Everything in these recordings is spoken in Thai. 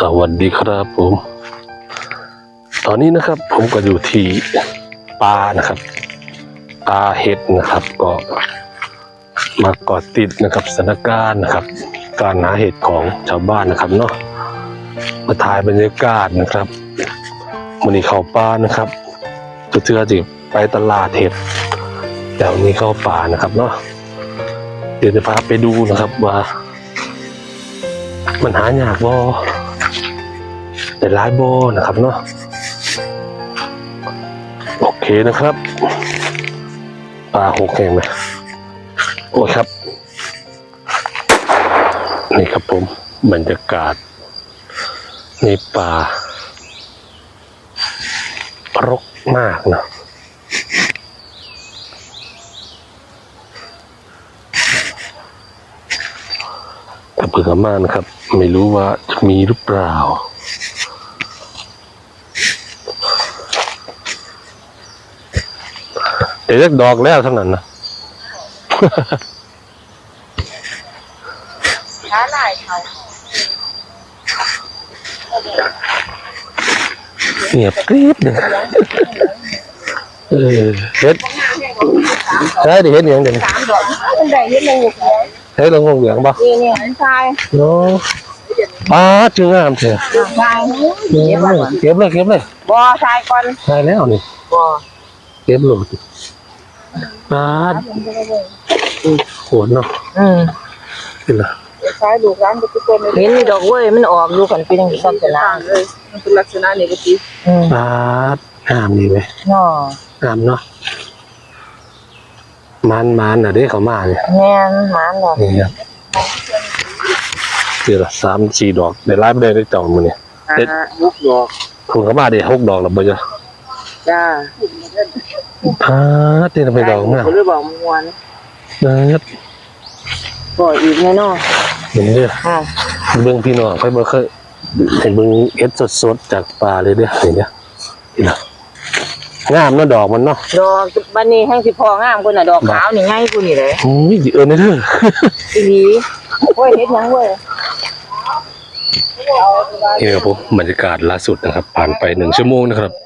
สวัสดีครับผม ตอนนี้นะครับผมก็อยู่ที่ป่านะครับปาเห็ดนะครับ ก็มาเกอดติดนะครับสถานการณ์นะครับ การหาเห็ดของชาวบ้านนะครับเนาะมาถ่ายบรรยากาศนะครับวันนี้เข้าป่านะครับจะเชื่อจิไปตลาดเห็ดแต่วันนี้เข้าป่านะครับเนาะเดี๋ยวจะพาไปดูนะครับว่ามันหายากบ่ แต่ร้ายบ่นะครับเนาะโอเคนะครับปลาหกแห่งไหมโอ้ครับ นี่ครับผมบรรยากาศ ในป่ารกมากเนาะถ้าเผื่อมากนะครับ ไม่รู้ว่าจะมีหรือเปล่า เดี๋ยวเรียกดอกแล้วเท่านั้นนะช้าหลายเขาเงียบกริบเลยเออเฮ็ดใช่ดิเฮ็ดอย่างเด่นสามดอกมันได้ยังไงเนี่ยเฮ็ดลงงเหลืองบ่นี่เนี่ยมันชายเนาะป้าดจึงงามเถอะชายเออเก็บเลยเก็บเลยบ่ชายก่อนใช่แล้วนี่บ่เก็บโหลด ป้าดโหดเนาะอืมนี่ล่ะชายดูร้านทุกคนเห็นนี่ดอกเว้ยมันออกอยู่กันเป็นอย่างนี้ลักษณะเลยมันเป็นลักษณะนี้ก็ติอืมป้าดงามดีไหมเนาะงามเนาะมันมันอะเด้เขามาเนี่ยแม่นหมานดอกนี่ครับเดือนละสามสี่ดอกได้ไล่ไม่ได้ได้จองมือเนี่ย เด็ดลูกดอกคุณเขามาเดี๋ยวหกดอกแล้วบ่จ้ะ จ้าพาเต้นไปดอกมากเขาเลยบอกมวนนะครับบ่อีกแน่นอนเห็นเด้ออ่าเบิ่งพี่น้องค่อยบ่เคยเห็นเบิ่งเอ็ดสดๆจากป่าเลยเด้อเห็นเด้อนี่นะงามเนาะดอกมันเนาะดอกบัดนี้แห่งสิพองามกว่าน่ะดอกขาวนี่ง่ายกว่านี่เลยอุ้ยเออนี่เด้ออีหลีโอ้ยเฮ็ดหยังเว้ยนี่ครับผมบรรยากาศล่าสุดนะครับ ผ่านไปหนึ่งชั่วโมงนะครับเอ่อ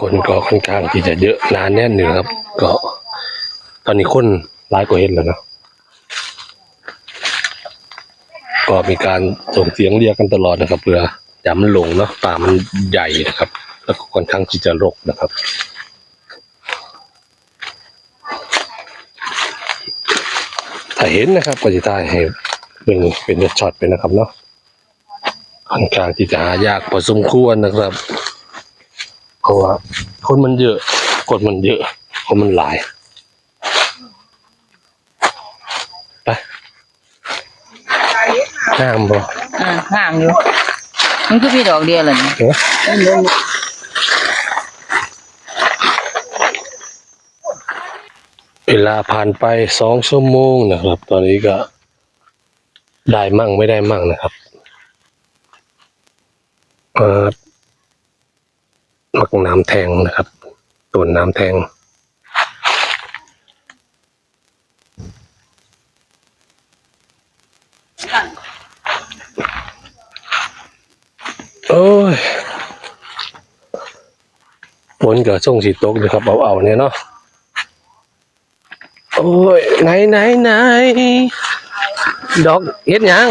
คนก็ค่อนข้างที่จะเยอะนานแน่นอยู่นะครับ ก็ ตอนนี้คนร้ายกว่าเห็นแล้วนะก็มีการส่งเสียงเรียกกันตลอดนะครับเพื่ออย่ามันหลงเนาะป่ามันใหญ่นะครับ แล้วก็ค่อนข้างที่จะรกนะครับถ้าเห็นนะครับก็จะได้ให้เป็นเป็นช็อตไปนะครับเนาะค่อนข้างที่จะหายากพอสมควรนะครับ เพราะว่าคนมันเยอะคนมันเยอะคนมันหลายไปห้ามบ่อ่างามอยู่มันคือมีดอกเดียวเลยนี่เอ๊ะเวลาผ่านไปสองชั่วโมงนะครับ ตอนนี้ก็ได้มั่งไม่ได้มั่งนะครับเอ่อ มักน้ำแทงนะครับต้นน้ำแทง โอ้ยฝนก็ส่งสีตกเลยครับเอาเอาเนี่ยเนาะโอ้ยไหนไหนไหนดอกเฮ็ดยัง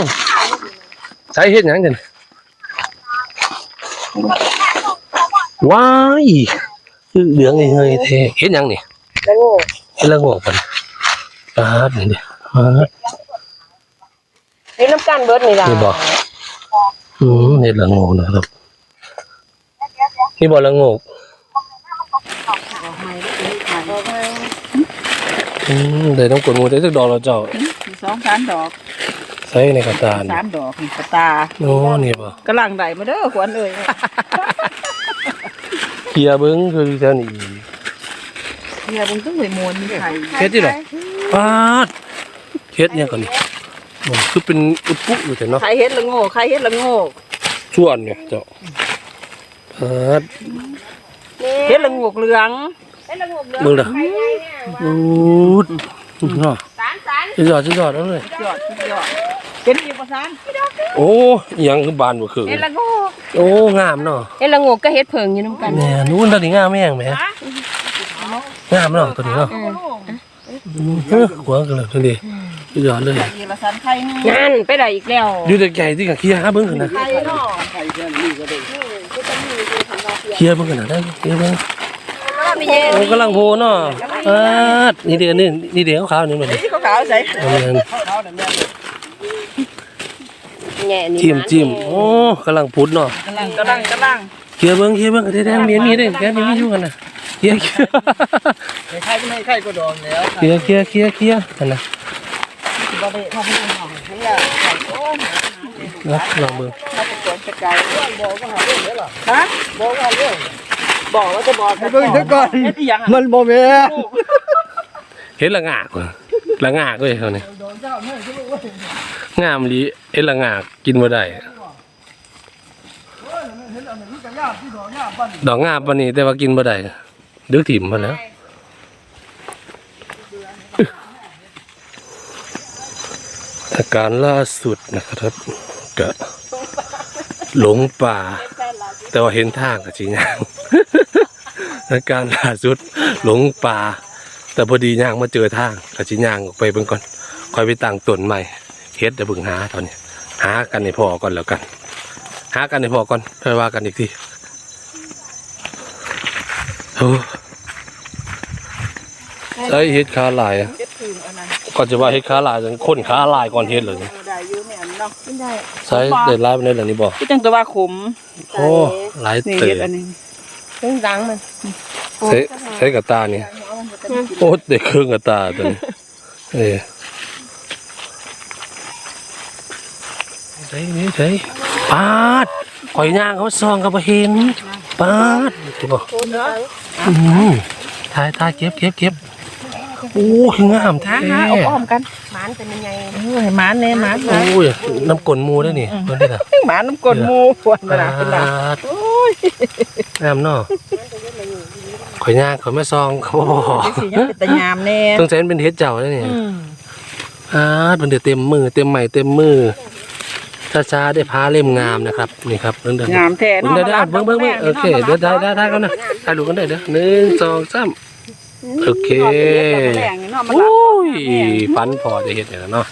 ใช้เฮ็ดยังกัน ว้ายคือเหลืองเงยๆเทเฮ็ดหยังนี่แล้วโง่เฮ็ดละโงกปันปาดนี่ดิปาดเฮ็ดน้ำกันเบิดนี่ล่ะนี่บอกอืมเฮ็ดละโงกนะครับนี่บ่ละโงกอืมได้ต้องกดงูได้สักดอกแล้วเจ้าสองสามดอกใส่ในกระตาลสามดอกนี่กระตาโอ้นี่บ่กำลังได้มาเด้อขวัญเอ้ย เคลียร์เบิ้งคือแถวนี้เฮียมึงต้องไปมวนนี่ไข่เฮ็ดที่ไหนปาดเฮ็ดเนี่ยก่อนนี่โอ้คือเป็นอุดปุ๊อยู่แต่เนาะใครเฮ็ดละโง่ใครเฮ็ดละโง่ส่วนเนี่ยเจ้าปาดเฮ็ดละโงกเหลืองเบิ่งเด้ออูดเนาะสารสารสุดยอดสุดยอดเอาเลย ยอดสุดยอด เห็นอีกประสานโอ้อิหยังคือบานบ่คือเห็นละโง่โอ้งามเนาะเฮ็ดละโงกก็เฮ็ดเพิงอยู่นํกันแหม่นู้นตัวนี้งามแม่งแหมงามเนาะตัวนี้เนาะเออเออหัวกันเลยตัวนี้สุดยอดเลยอีกประสานไข่นึงนั่นไปได้อีกแล้วอยู่แต่ไก่ที่กับเคลียร์หาเบิ่งกันนะไข่เนาะเคลียร์เบิ่งกันนะได้เคลียร์เบิ่งมีเยโอ้กำลังโพเนาะอ่านี่เดี๋ยวนี่นี่เดี๋ยวขาวๆนี่มันดิที่เขาขาวใส่เอา แม่นแง่นี่จิ้มจิ้มโอ้กำลังพุดเนาะกำลังกำลังกำลังเคลียร์เบิ่งเคลียร์เบิ่งกันได้ๆมีมีได้แกมีมีอยู่กันนะเคลียร์เคลียร์ไข่ก็ไม่ไข่ก็ดองแล้วเคลียร์เคลียร์เคลียร์เคลียร์กันนะบ่ได้ทำให้มันหอมนี่แหละโอ้ยนะลองเบิ่งมาตะโกนตะไกบอกว่าหาเรื่องเด้อหรอฮะบอกว่าเรื่องบอกแล้วจะบอกให้เบิ่งซะก่อนเฮ็ดอีหยังมันบ่แม่เห็นละงากว่ะละงากเว้ยเขานี่งามลี เห็นละงากกินบ่ได้ดอกงามปนนี้แต่ว่ากินบ่ได้ดึกถิ่มมาแล้วอาการล่าสุดนะครับก็หลงป่า แต่ว่าเห็นทางกับจีนางอาการล่าสุดหลงป่า แต่พอดีย่างมาเจอทางกับจีนางออกไปเบิ่งก่อนคอยไปตั้งต้นใหม่ เฮ็ดเดี๋ยวเบิ่งหาตอนนี้ หากันในพอก่อนแล้วกัน หากันในพอก่อนค่อยว่ากันอีกทีโอ้ใช้เฮ็ดขาลายอะเฮ็ดคืนอันนั้นก่อนจะว่าเฮ็ดขาลายจังคนขาลายก่อนเฮ็ดเลยได้อยู่แม่นเนาะไม่ได้ใช้เด็ดลายไปในหลังนี้บ่ที่จังตัวว่าขมโอ้หลายนี่เต๋เฮ็ดอันนี้เพิ่งดังมันใช้ใช้กับตาเนี่ยโอ้เด็กเครื่องกับตาตัวนี้เอ้ย ใช้นี่ใช้ปาดข่อยย่างเขาซองเขาบ่เห็นปาดที่บ่อืมถ่ายถ่ายเก็บเก็บเก็บโอ้คืองามแท้หาเอาอ้อมกันหมานเป็นยังไงเอ้ยหมาแน่หมาหมาโอ้ยน้ำกลนหมูได้นี่เพิ่นได้ล่ะหมาน้ำกลนหมูปวดมาปาเป็นหนาดงามเนาะข่อยย่างข่อยไม่ซองเขาบ่บอกสิยังเป็นตะยามแน่ต้องใช้เป็นเฮ็ดเจ้าแล้วนี่อืมอ่ามันเดือเต็มมือเต็มใหม่เต็มมือ ช้าๆได้พาเล่มงามนะครับนี่ครับเดินเดินงามแท้เดินได้เบิ้งเบิ้งเบิ้งโอเคเดินได้ได้ได้กันนะถ่ายรูปกันได้เด้อหนึ่งสองสามโอเคแรงเนาะมันโอ้ยฟันพอจะเห็ดเนี่ยเนาะ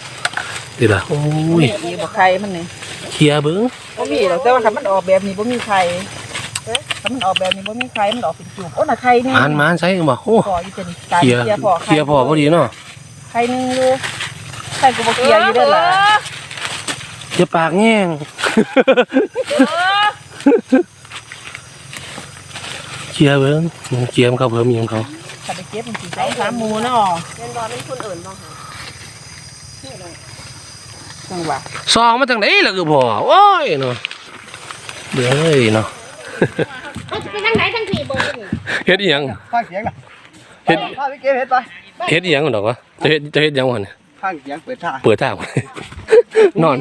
ดีละโอ้ยมีบ่ใครมันนี่เคลียร์เบิ้งบ่มีหรอกแต่ว่าคันมันออกแบบนี้บ่มีใครถ้ามันออกแบบนี้บ่มีใครมันออกเป็นจุกโอ้น่ะใครนี่มานมานใช้บ่โอ้พออยู่จังตายเคลียร์เคลียร์พอเคลียร์พอพอดีเนาะใครนึงอยู่ใครก็บ่เคลียร์อยู่เด้อล่ะ อย่าปากแง่งเคลียร์เบิ้งเคลียร์เขาเพิ่มมีของเขาถ้าไปเก็บมันสิสองสามหมู่เนาะเป็นบอลเป็นคนอื่นบ้างค่ะจังหวะซองมาจากไหนล่ะคือพ่อโอ้ยเนาะเบื่อเลยเนาะเขาจะไปทางไหนทางสี่บนเฮ็ดอีหยังข้างเสียงน่ะเฮ็ดข้างพี่เก็บเห็ดไปเฮ็ดอีหยังกันดอกวะจะเฮ็ดจะเฮ็ดหยังวะเนี่ยข้างเสียงเปิดท่าเปิดทาง นอน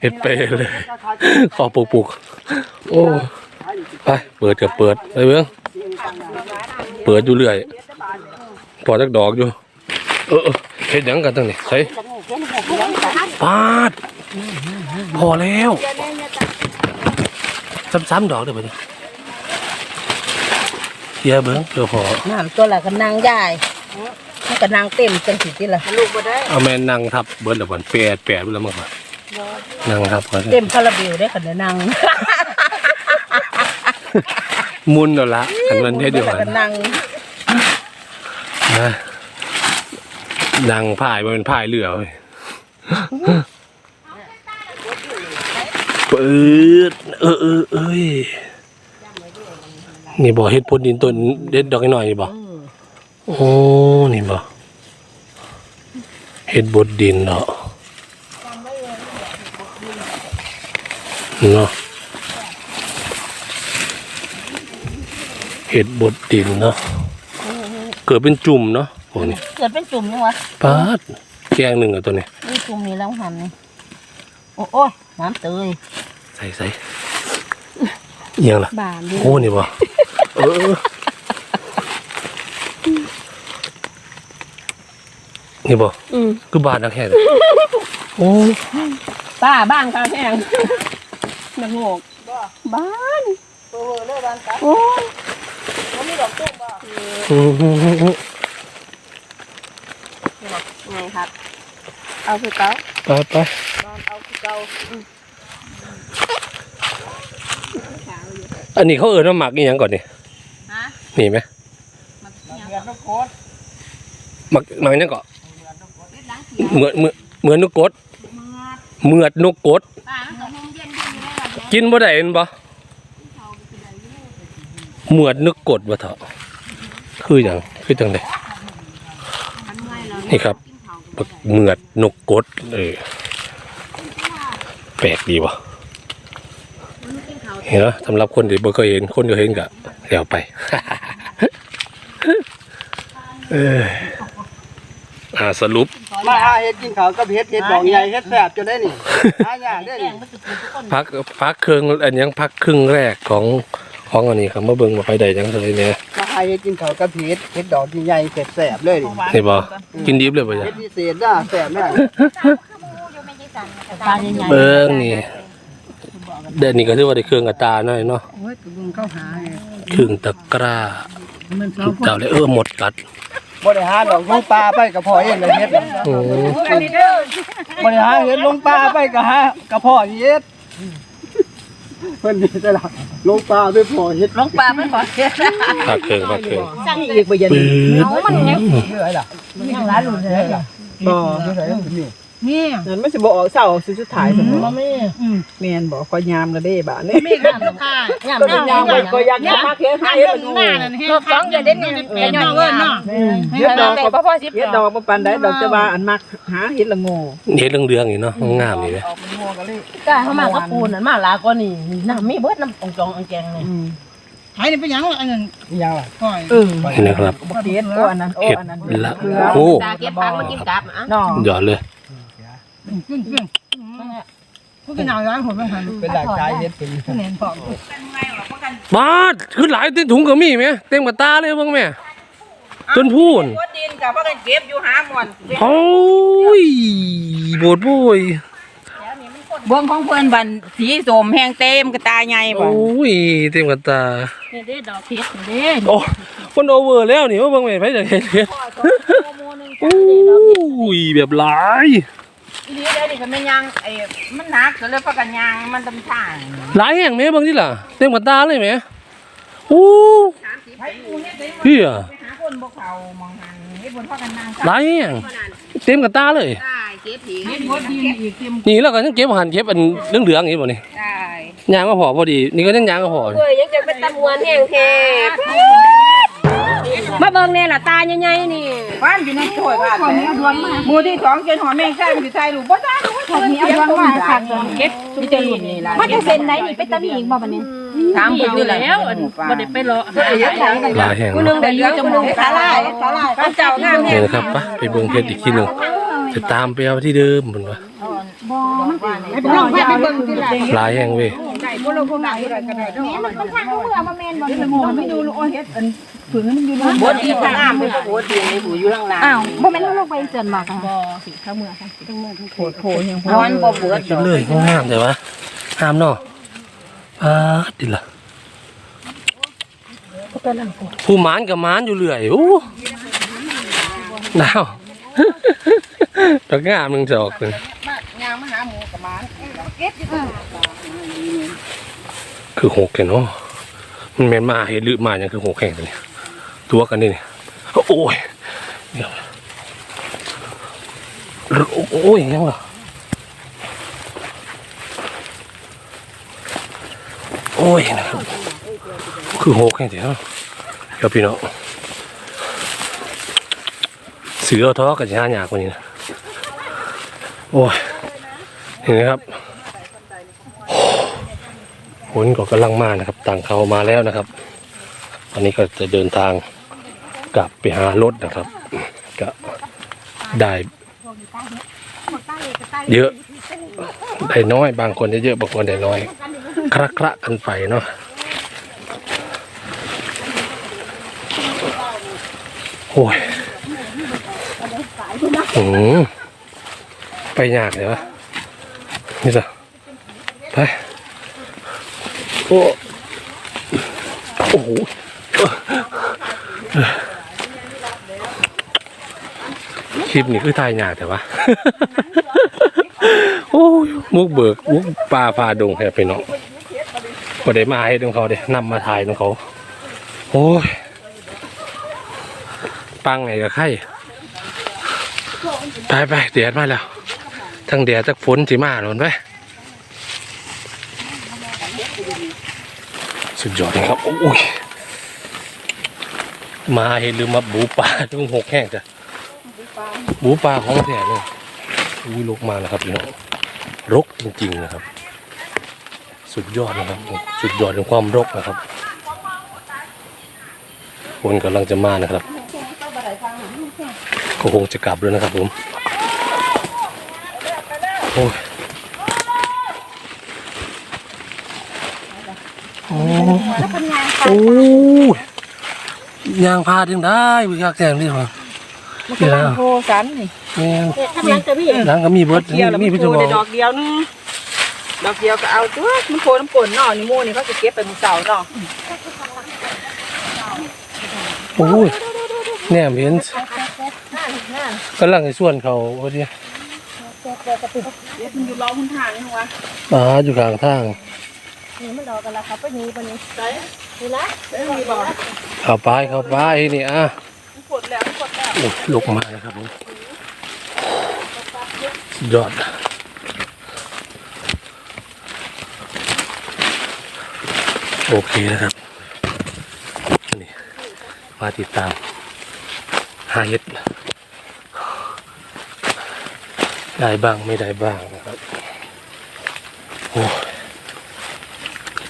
เฮ็ดเปเลย ขอปลูกปลูกโอ้ ไป เปิดกับเปิดไปเบิ่งเปิดอยู่เรื่อย พอจักดอกอยู่ เออเออเฮ็ดหยังกันตั้งนี่ใส่ปาด พอแล้วซ้ำๆดอกเด้อบัดนี้เฮียเบิ่งเดี๋ยวพอน้ำตัวละก็นางยาย มันก็นางเต็มจังสิติล่ะลูกบ่ได้เอาแม่นั่งทับเบิดแล้วบ่แปดแปดเบิดแล้วมั้งก่อนนั่งทับก่อนเต็มคาราเบลได้คันนางมุนแล้วละอันมันเฮ็ดอยู่แล้วหั่ก็นนางนะนั่งพายมันเป็นพายเรือเว้ยเปิดเออเออเอ้ยนี่บ่เฮ็ดพ่นดินต้นเด็ดดอกน้อยๆนี่บ่ โอ้ นี่บ่เฮ็ดบดดินเนาะเนาะเฮ็ดบดดินเนาะเกิดเป็นจุ่มเนาะพวกนี้เกิดเป็นจุ่มยังวะปาดแกงหนึ่งอะตัวนี้นี่จุ่มนี่แล้วหันนี่โอ้โอ้ยน้ำเตยใส่ใส่เอียงล่ะบานดิโอ้นี่บ่เออ นี่บ่อืมคือบาดนักแค่เลยโอ้โอ้ป้าบ้านกลางแห้งนักโงกบ้านเออเลยบ้านตาโอ้ยมันมีดอกตุ้มบ่อืมอืมอืมอืมไงครับ เอาคือเก้าไปไปบ้านเอาคือเก่าอันนี้เขาเอิ้นว่าหมักอีหยังก่อนนี่ฮะนี่ไหมมันเรียนนกโคตรหมักหมักอีหยังก่อน เล็ดล้างเขียวเหมือนเหมือนเหมือนนกกดเมื่อเหมือดนกกดป้ามันก็หงเย็นดีอยู่แล้วล่ะกินบ่ได้เห็นบ่เหมือดนกกดบ่เถอะคือหยังคือจังไดมันเมื่อยแล้วนี่ครับกินข้าวบักเหมือดนกกดเออแปลกดีว่ะมันกินข้าวเห็นไหมสำหรับคนที่บ่เคยเห็นคนที่เห็นก็แล้วไป เออ อ่าสรุป มาหาเฮ็ดกินข้าวกับเฮ็ดเฮ็ดดอกใหญ่เฮ็ดแซ่บจะได้นี่หายากได้แกนี่งมันจะกินทุกคนพักพักครึ่งอันยังพักครึ่งแรกของของอันนี้ครับมาเบิ่งมาไปได้จังเลยเนี่ยมาหาเฮ็ดกินข้าวกับเฮ็ดเฮ็ดดอกใหญ่ๆแซ่บๆเลยนี่นี่บ่กินดิบเลยบ่จ้ะเฮ็ดพิเศษน่ะแซ่บน่ะตาใหญ่เบิ่งนี่เดี๋ยวนี้ก็ถือว่าได้เครื่องกับตาหน่อยเนาะโอ้ยกระบุงเข้าหาไงครึ่งตะกร้ามันเศร้าเก่าเลยเออหมดกัด บ่ได้หาดอกลงปลาไปกับพ่อเองเลยเฮ็ดน่ะโอ้บ่ได้หาเฮ็ดลงปลาไปกับหากับพ่อเฮ็ดเพิ่นนี่แต่ละลงปลาไปพ่อเฮ็ดลงปลาไม่ขอเฮ็ดพักเครื่องพักเครื่องสั่งอีกบ่เย็นปื๊ดเอามันยังเรื่อยล่ะยังร้านหลุดเลยบ่เรื่อยนี่ นี่นั่นมันสิบ่ออกเช้าสุดสุดท้ายซั่นบ่บ่มีแม่นบ่ขอยามแล้วเด้บาดนี้มีข้ามค่ะย่ามก็ยามไว้ก็อยากมาเฮ็ดให้เฮ็ดมันหน้านั่นให้รอบสองจะเด่นเนี่ยเป็นย่องเอิ้นเนาะเฮ็ดดอกแต่พ่อพ่อสิบเฮ็ดดอกบ่ปานใดดอกแต่ว่าอันมักหาเฮ็ดละโง่เห็ดเรื่องๆนี่เนาะงามนี่เลยออกเป็นโง่ก็เลยกล้าเข้ามากับปูนนั่นมาลาก็นี่น้ำมีเบิดน้ำองจององแจงนี่อืมไผนี่เป็นหยังล่ะอันนั้นอีหยังล่ะก้อยเออนี่นะครับบ่เฮ็ดโอ้อันนั้นโอ้เห็ดอันนั้นละโอ้ตาเก็บพังมากินกับอะน้องหยอดเลย ขึ้นขึ้นผู้กินเอาร้านผมไปหันเป็นหลักใจเฮ็ดเป็นผู้เห็นพอบาดคือหลายเต็มถุงก็มีไหมเต็มกระตาเลยบ้างแม่จนพูนดินกับพ่อกันเก็บอยู่หาหมอนโอ้ยโบดโบยบื้องของเพื่อนบันสีสมแห้งเต็มกระตาใหญ่บ่โอ้ยเต็มกระตาเด้ดอกเพชรนี่เด้โอ้คนโอเวอร์แล้วนี่ว่าบิ่งแม่ไปจะเห็นเห็นโอ้ยแบบหลาย นี้ได้ดิก็แม่นยังไอ้มันหนักก็เลยพ่อกันยางมันตำทางหลายแห่งไหมเบิ่งนี่ล่ะเต็มกระตาเลยไหมโอ้พี่อะไปหาคนบ่เข้ามองหันเฮ็ดบนพ่อกันนางหลายแห่งเต็มกระตาเลย ได้เก็บผีเห็นบ่ดินอีกเต็มนี่แล้วก็ยังเก็บหันเก็บอันเหลืองๆอย่างนี้บ่นี่ได้ยางก็พอพอดี นี่ก็ยังยางก็พอ เอ้ยยังจะเป็นตะมวนแห้งแท้ มาเบิ่งแน่ล่ะตาใหญ่ๆนี่บ้านอยู่ในถ้วยบ้านหมู่ที่สองเกินหอแม่งใช่มันสิใส่ลูกบ่ได้ลูกคนนี้เอาดวงมาคักเก็บมีแต่รุ่นนี่ล่ะมันจะเซ็นไหนนี่เป็นตะมีอีกบ่บัดนี้ถามเพิ่นนี่แล้วบ่ได้ไปรอหาหยังหลายแห่งผู้เนาะนึงได้เหลืองผู้นึงขาลายขาลายเจ้างามแฮนี่งครับไปไปเบิ่งเพชรอีกทีหนึ่งจะตามไปเอาที่เดิมเหมือนว่าให้ไปน้องไปเบิ่งที่ละหลายแห่งเว้ยบดที่ข้างล่างเป็นบดที่ในผู้อยู่ข้างล่างอ้าวบ่แม่นลงไปเจินบ่ค่ะนอนบ่เบิดดอกเลยงามแต่ว่าห้ามเนาะอ่าดิล่ะผู้หมานกับหมานอยู่เรื่อยโอ้ดาวดอกงามหนึ่งจอกหนึ่งยางมาหาหมูกับหมา คือหกแค่เนาะมันแมนมาเห็ดหรือมาอย่างคือหกแข่งตัวนี้ตัวกันนี่นี่โอ้ยเดี๋ยวโอ้ยยังวะโอ้ยนะครับคือหกแค่เดียวเดี๋ยวพี่น้องเสือท้อกับช้าหยากกว่านี้นะโอ้ยเห็นไหมครับ ฝนก็กำลังมานะครับ ต่างเขามาแล้วนะครับ อันนี้ก็จะเดินทางกลับไปหารถนะครับ ก็ได้เยอะได้น้อย บางคนได้เยอะบางคนได้น้อยคระคระกันไปเนาะโอ้ยอืมไปยากเลยวะนี่จ้ะไป โอ้โอ้โหคลิปนี้คือถ่ายยาแต่ว่า โอ้ยมุกเบิกมุกปลาฟาดงแค่ไปเนาะก็ได้มาให้ดงเขาเด้นำมาถ่ายดงเขา โอ้ย ปังไงกับไข่ไปไปแดดมาแล้ว ทั้งแดดทั้งฝนสิมาหล่นไป สุดยอดเลยครับ โอ้ยมาเห็นลืมมาบูปลาต้องหกแห้งจ้ะบูปลาของแท้เลยอุ้ยลกมาแล้วครับพี่น้องรกจริงๆนะครับ สุดยอดนะครับ สุดยอดของความรกนะครับฝนกำลังจะมานะครับก็คงจะกลับแล้วนะครับผมโอ้ย โอ้โอ้ยยางพาดึงได้วิจารแกงนี่หรอนี่แล้วโทสันนี่แม่งทำยังจะพี่หลังก็มีเบิร์ดเดียวแล้วมีมันพี่โทจะบอกได้ดอกเดียวนึงดอกเดียวก็เอาตัวมันโทน้ำป่นเนาะนี่หมู่นี่เขาจะเก็บไปมื้อเช้าเนาะโอ้ยแหนมเห็นกำลังจะส่วนเขาพอดีเก็บมันอยู่รอหุ่นทางนี่หัวอ่าอยู่กลางทาง นี่มันดอกกันละครับไปนี้ไปนี้ใส่นี่ละเด้อมีบ่เข้าไปเข้าไปนี่อะมันปวดแล้วมันปวดแล้วโอ้ยลุกมานะครับผมสุดยอดโอเคนะครับนี่มาติดตามหาเห็ดได้บ้างไม่ได้บ้างนะครับ โอ้ย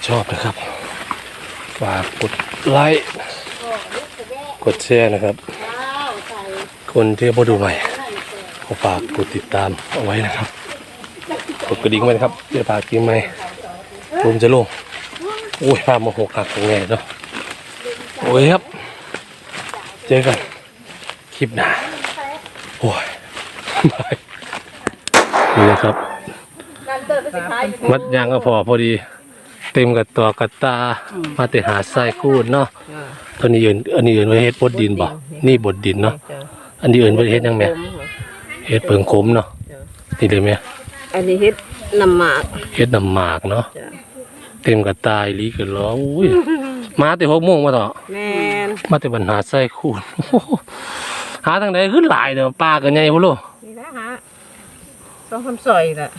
ช อบนะครับ ฝากกดไลค์กดแชร์นะครับ คนที่มาดูใหม่ขอฝากกดติดตามเอาไว้นะครับกดกระดิ่งไว้นะครับเดี๋ยวฝากกินใหมลมจะลงโอ้ยพามาหกหักตรงไงเนาะโอ้ยครับ เจอกันคลิปหน้าโอ้ยบายนี่นะครับ มัดยางก็พอพอดี เต็มกับตัวกับตา มาแต่หาทรายคูดเนาะตัวนี้เอื่นอันนี้เอื่นไว้เฮ็ดบดดินบ่ นี่บดดินเนาะ อันนี้เอื่นไว้เฮ็ดยังไงเฮ็ดเพิงขมเนาะนี่เลยไหมอันนี้เฮ็ดน้ำหมาก เฮ็ดน้ำหมากเนาะจ้ะเต็มกับตายลีกันล้ออุ้ย มาแต่หกโมงมาต่อแม่นมาแต่บรรหาทรายคูดโอ้โหหาทางใดขึ้นหลายเด้อปลากันใหญ่บ่ลูกนี่นะฮะต้องทำซอยละ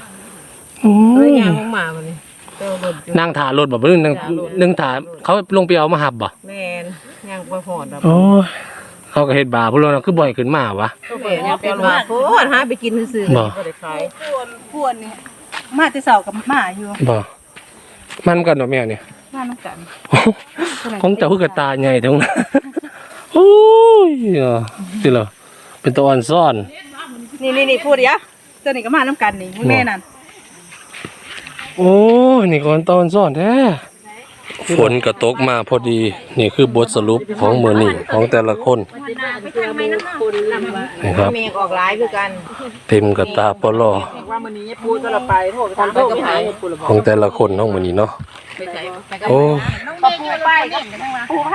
อืเอ้ยมยางของหมามันนี่ เจ้าบนอยู่ นั่งถ่ารถบ่บ่นึงนั่งนั่งถ่าเขาลงไปเอามาหับบ่แม่นยางบ่หอดดอกโอ้ยเขาก็เฮ็ดบาปพวกเราเนาะคือบ่อยขึ้นมาวะแม่นยังเป็นว่าโคตรหาไปกินซื่อๆบ่ บ่ได้ขายปวดปวดนี่มาแต่เช้ากับมาอยู่บ่มันกันดอกแมวเนี่ย มานำกันของเจ้าคือกระตาใหญ่ทั้งนั้นโอ้ยเนาะสิเหรอเป็นตัวอ่อนซ่อนนี่นี่นี่พูดเดี๋ยวตัวนี้ก็มาน้ำกันนี่มึงแม่นั่น โอ้ยนี่ก่อนตอนซ่อนแท้ฝนก็ตกมาพอดี นี่คือบทสรุปของมือนี่ของแต่ละคนนะครับเมฆออกหลายคือกันเต็มกระตาปลอว่ามื้อนี้ปูจะละไปโทษกันโทษไปของแต่ละคนของมือนี้เนาะไปใส่ไปโอ้ปูไป